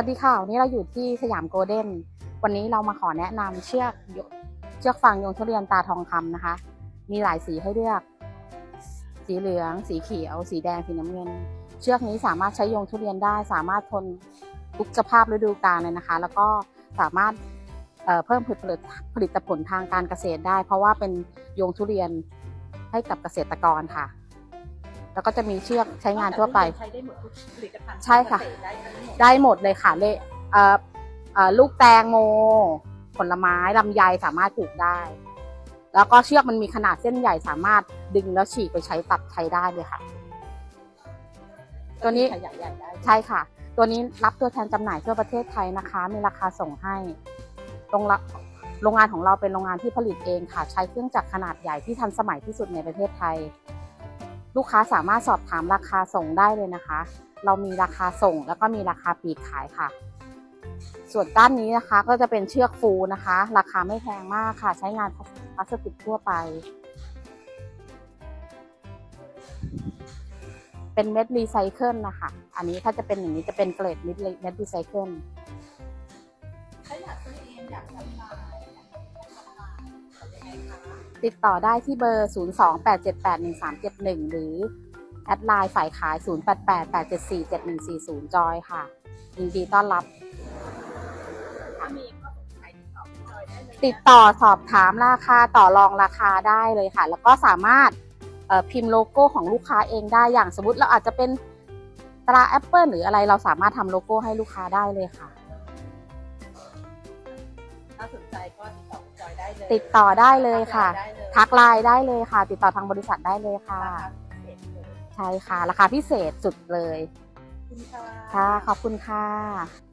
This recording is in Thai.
วัสดีค่ะวันนี้เราอยู่ที่สยามโกลเด้น วันนี้เรามาขอแนะนำเชือกยเชือกฟางยงทุเรียนตาทองคำนะคะ มีหลายสีให้เลือก สีเหลือง สีเขียว สีแดง สีน้ำเงิน เชือกนี้สามารถใช้ยงทุเรียนได้ สามารถทนทุกสภาพฤดูกาลเลยนะคะ แล้วก็สามารถเเพิ่มผลผลิตผลทางการเกษตรได้ เพราะว่าเป็นยงทุเรียนให้กับเกษตรกรค่ะ แล้วก็จะมีเชือกใช้งานทั่วไป ใช้ได้หมดทุกผลิตภัณฑ์ใช่ค่ะเกษตรได้ทั้งหมดได้หมดเลยค่ะเลเอ่อเอ่อลูกแตงโม ผลไม้ลำไยสามารถปลูกได้ แล้วก็เชือกมันมีขนาดเส้นใหญ่สามารถดึงแล้วฉีกไปใช้ตัดใช้ได้เลยค่ะ ตัวนี้ ขยายใหญ่ได้ใช่ค่ะ ตัวนี้รับตัวแทนจำหน่ายทั่วประเทศไทยนะคะ มีราคาส่งให้ โรงละโรงงานของเราเป็นโรงงานที่ผลิตเองค่ะ ใช้เครื่องจักรขนาดใหญ่ที่ทันสมัยที่สุดในประเทศไทย ลูกค้าสามารถสอบถามราคาส่งได้เลยนะคะ เรามีราคาส่งแล้วก็มีราคาปีกขายค่ะ ส่วนด้านนี้นะคะก็จะเป็นเชือกฟูนะคะ ราคาไม่แพงมากค่ะ ใช้งานพลาสติกทั่วไป เป็นเม็ดรีไซเคิลนะคะ อันนี้ถ้าจะเป็นอย่างนี้จะเป็นเกรดเม็ดเม็ดรีไซเคิลถ้าอยากซื้อเองอยากจำ ติดต่อได้ที่เบอร์ 028781371 หรือ แอดไลน์ฝ่ายขาย 0888747140 จอยค่ะ ยินดีต้อนรับ ติดต่อสอบถามราคาต่อรองราคาได้เลยค่ะ แล้วก็สามารถพิมพ์โลโก้ของลูกค้าเองได้อย่างสมมติเราอาจจะเป็นตราแอปเปิลหรืออะไรเราสามารถทำโลโก้ให้ลูกค้าได้เลยค่ะ ติดต่อได้เลยค่ะได้เลยทักไลน์ได้เลยค่ะ ติดต่อทางบริษัทได้เลยค่ะราคาพิเศษเลยใช่ค่ะ ราคาพิเศษสุดเลยขอบคุณค่ะค่ะ ขอบคุณค่ะ